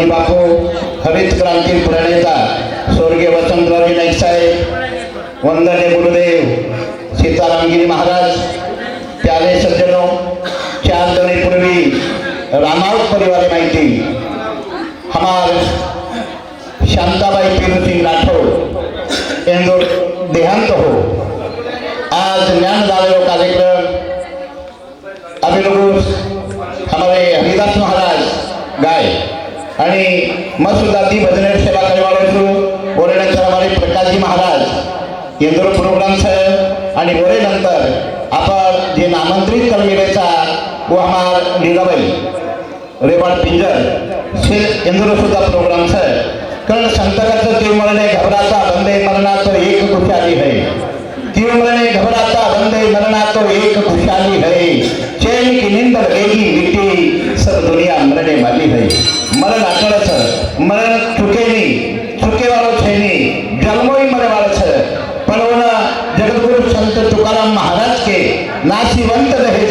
माऊली बापू हरित क्रांती प्रणेता स्वर्गीय वसंतरावजी नाईक साहेब वंदने गुरुदेव सीतारामगिरी महाराज प्यारे सज्जनो चार दिने रामावत परिवार माहिती हमार शांताबाई पीरू सिंह राठौर यांचो देहांत हो आज ज्ञानदान कार्यक्रम अभी लोग हमारे हरिदास महाराज गाय आणि मग सुद्धा ती भजन सेवा करवायचो बोलण्यानंतर हमारे प्रकाशजी महाराज यांचो प्रोग्राम છે आणि बोलेनंतर आपण जे नामांतरित करविलेचा वो हमार लीलाबाई रेवाड पिंजर से यांचो सुद्धा प्रोग्राम છે कारण संतकाचं ते मरणे घबराचा बंदे मरणाचं एक खुशाली आली आहे तीव्रने घबराता बंदे मरणा तो एक खुशाली है। चैन की निंद लगेगी मिट्टी सब दुनिया मरने वाली है। मरण अटल छ मरण चुके नहीं चुके वालों छे नहीं जन्मो ही मरे वाला छ। पर जगतगुरु संत तुकाराम महाराज के नासीवंत रहे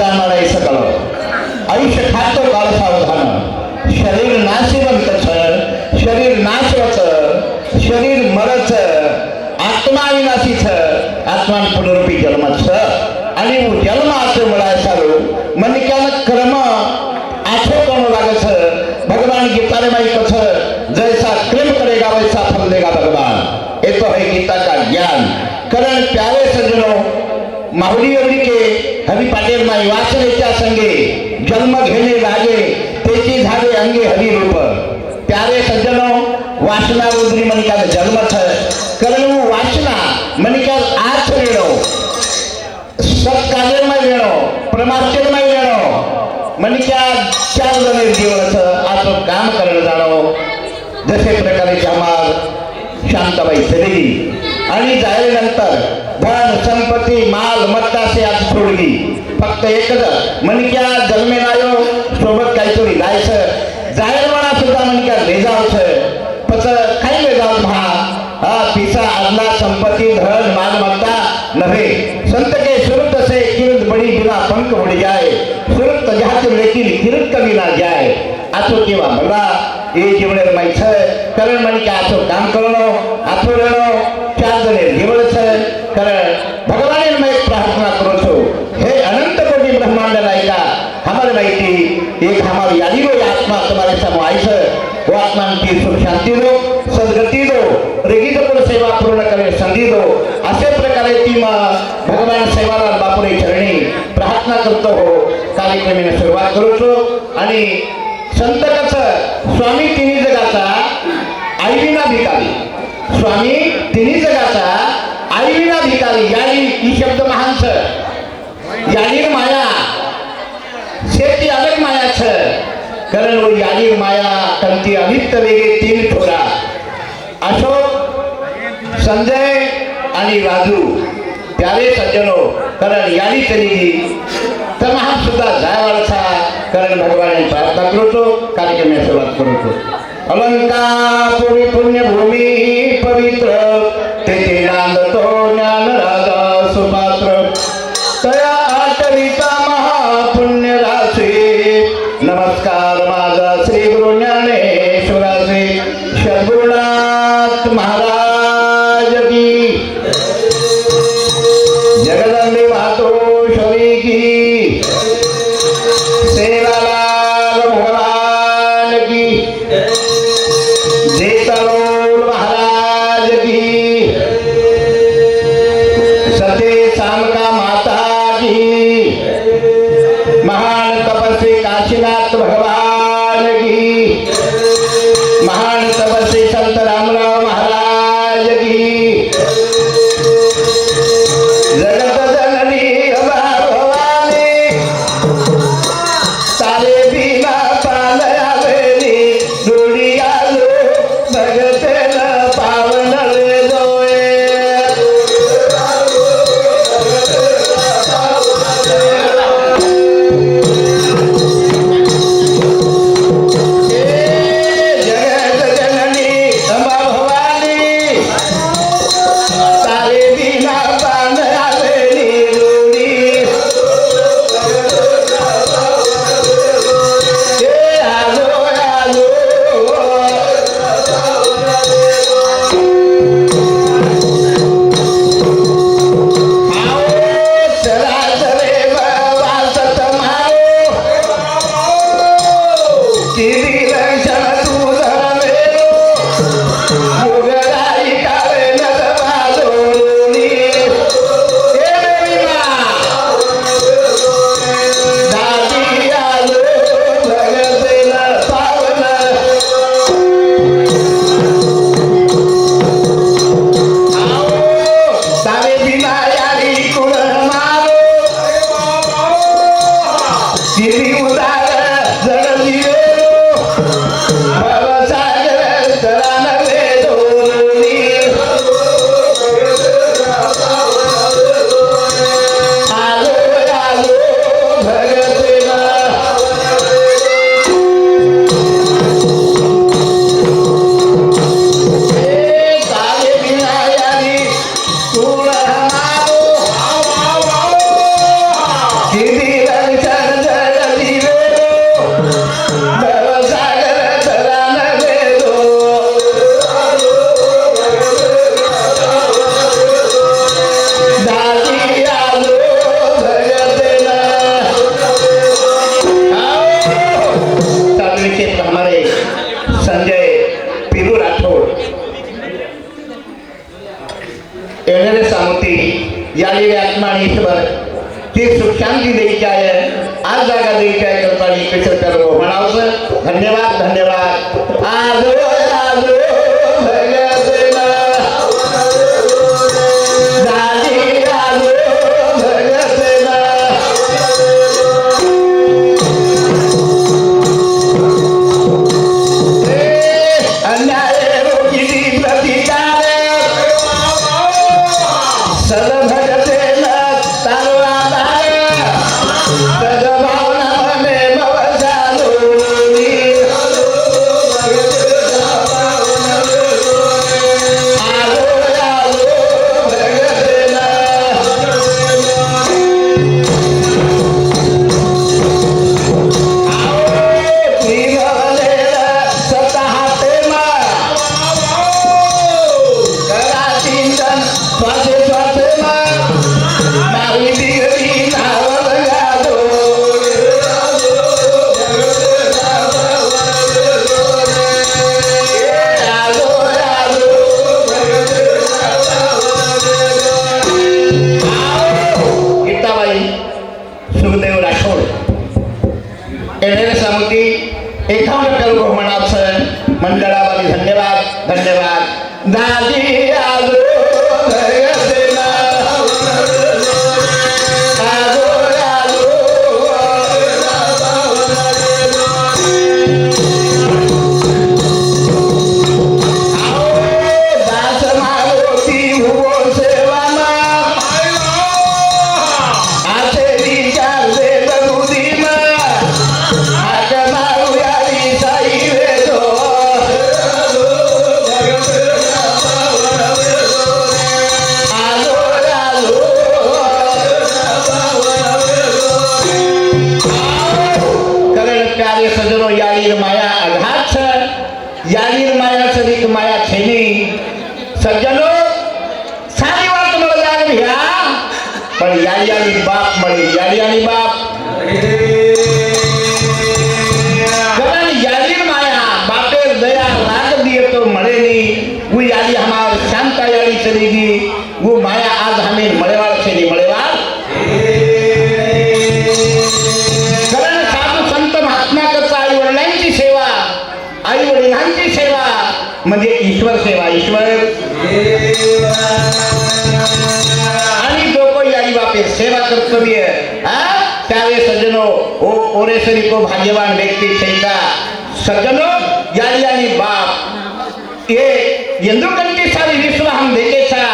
माहुली एवढी हरी पाटील माई वासनेच्या संगे जन्म घेणे लागे त्याची झाले अंगे हरी रूप. प्यारे सज्जनो वासना उदरी मनिका जन्म छ वाचना वो वासना मनिका आठ वेणो सत्कार्यमय वेणो परमार्थमय वेणो. मनिका चार जणे दिवस असं काम करणं जाणो. जसे प्रकारे जमाल शांताबाई चलेली आणि जायल्यानंतर धन संपत्ती माल मत्ता से आज सोडली. फक्त एकच मनक्या जन्मे रायो सोबत काहीतरी जायचं. जायरवाना सुद्धा मनक्या लेजावचं. पच काही लेजाव महा हा पिसा आदला संपत्ती धन मालमत्ता नव्हे. संत के सुरत से किरत बडी बिना पंख उड जाय. सुरत जात लेकिन किरत कमी ना जाय. असो किंवा मला हे जीवने माहीत कारण म्हणजे असो काम करणं असो रेणं एक हमारी यादी रो आत्मा तुम्हारे समोर आई છે वो आत्मा की सुख शांती दो सद्गती दो रेगी पण सेवा पूर्ण करे संधी दो। असे प्रकारे ती भगवान सेवालाल बापुरे चरणी प्रार्थना करतो हो। कार्यक्रमाने सुरुवात करू आणि संत कसं स्वामी तिन्ही जगाचा आईविना भिकारी। स्वामी तिन्ही जगाचा आईविना भिकारी ही शब्द महान सर। यानी माया शेती अलग माया छ कारण वो माया कंती अनित्य वेगे तीन थोरा अशोक संजय आणि राजू। प्यारे सज्जनो कारण यानी तरी तर सुद्धा जायवाडचा कारण भगवान प्रार्थना करतो कार्यक्रम सुरुवात करतो अलंकापुरी पुण्यभूमी पवित्र तेथे नांदतो ज्ञान Amém. आई वडिलांची सेवा. म्हणजे ईश्वर सेवा, ईश्वर. आणि जो कोई आई बापे सेवा त्यावे सज्जनो, ओ ओरेसरी को भाग्यवान व्यक्ति छैका सज्जनो बाप. हे यंदुकंटी सारी विश्व हम देखेचा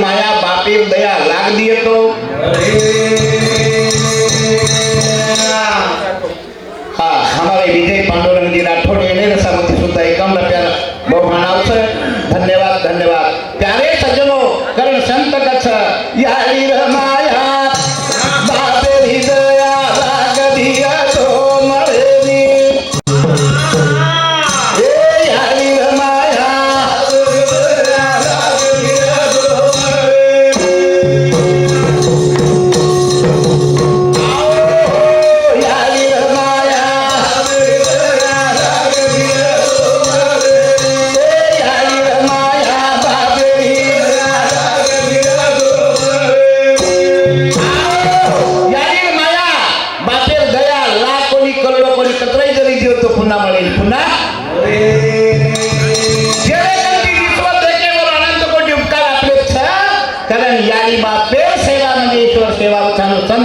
माया बापे दया लाग दिए तो हाँ हमारे विजय पांडुरंग जी राठौर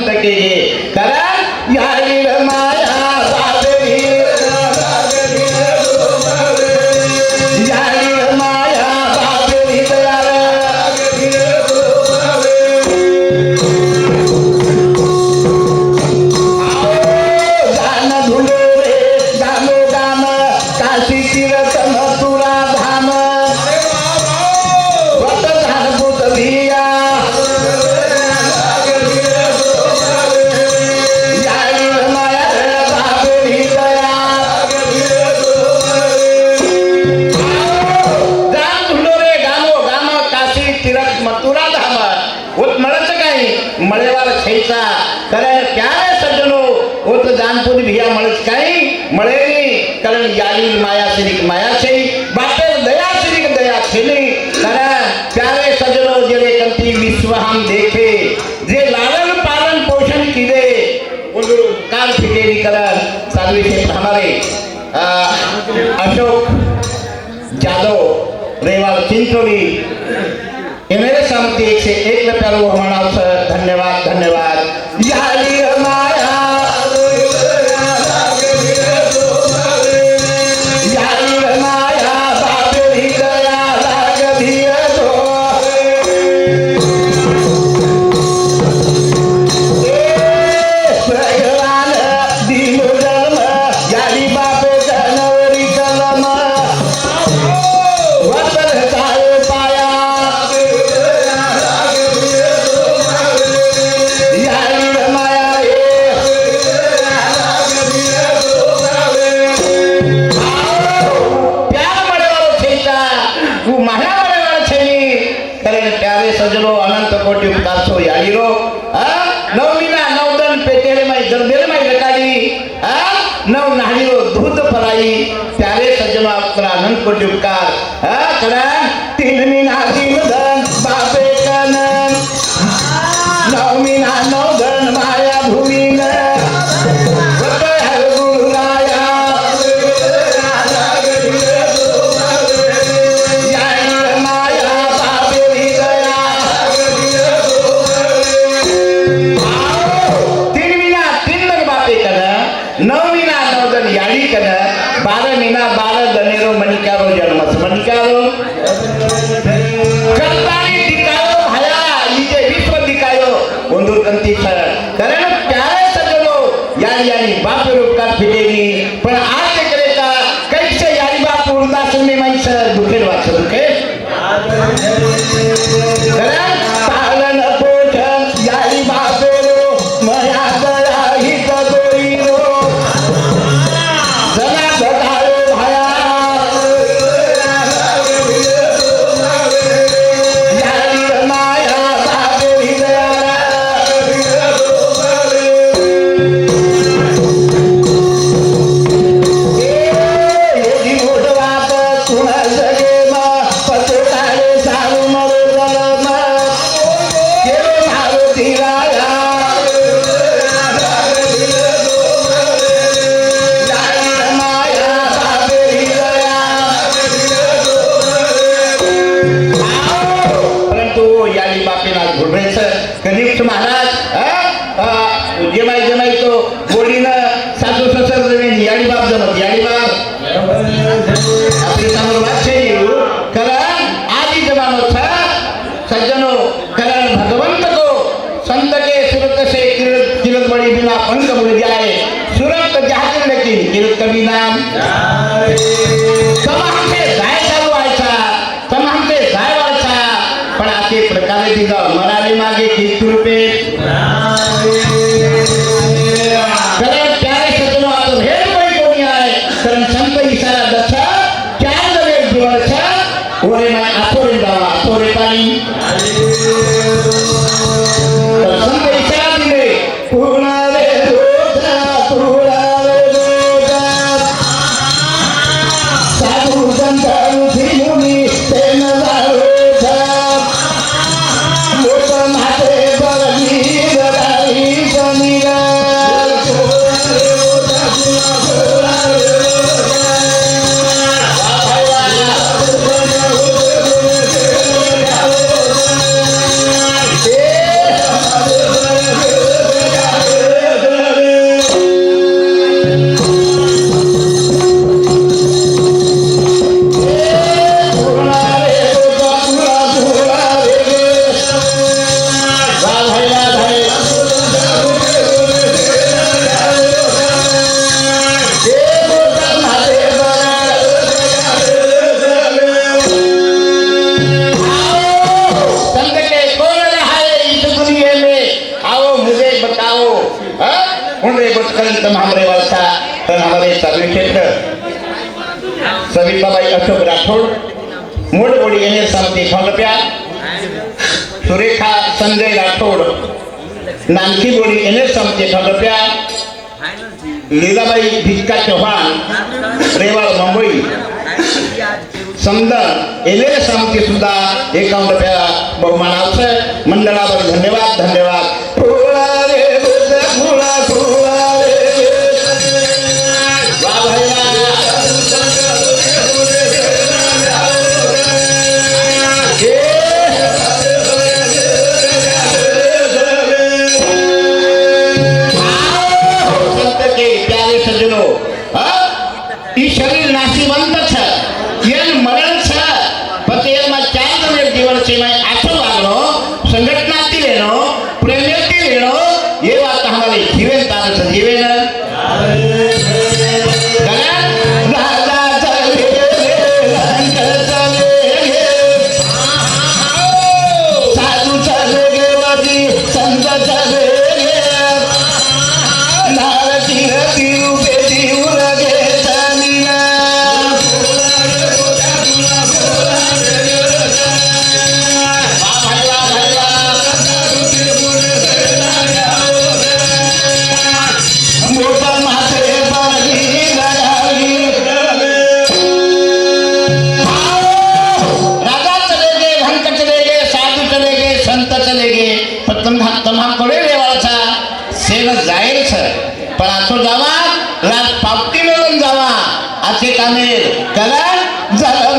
ತಕೆಗೆ ತಲ ಯಾರಿಲ್ಲ नहीं. मड़े वाला छैसा कारण क्या है सज्जनों वो तो जानपुर भिया मड़स का ही मड़े कारण याली माया श्री माया से बाटे दया श्री दया खेली कारण प्यारे सज्जनों जेरे कंती विश्व हम देखे जे लालन पालन पोषण किले उन काल फिटेरी साधवी से हमारे अशोक जाधव रेवाल चिंचोली एम एक से एक रुपयाला धन्यवाद धन्यवाद। ಅಂತ ಈ ಸಲ ದಸ ಕ್ಯಾಲ ಜೋಳ ಓರೆ ನಾ ಅಪೋರೆ ಬಾವ ಅಪೋರೆ ಪಾನಿ लीलाबाई भिजका चौहान रेवाळ मुंबई समजा एलेले समिती सुद्धा एकाउंट रुपया मंडळावर धन्यवाद धन्यवाद. நம்மை திரண்டாக செய்ய कडे देवाचा? सेन जायच पण आतो जावा रात पापटी मिळून जावा. असे कामे कला झाला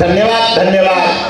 धन्यवाद धन्यवाद.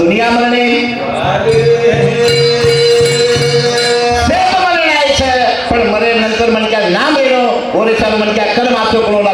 દુનિયા મને પણ મને નંતર મને ક્યાં ના મળ્યો ઓરિસ્સાનું મને ક્યાં કર્મ આપ્યો, પણ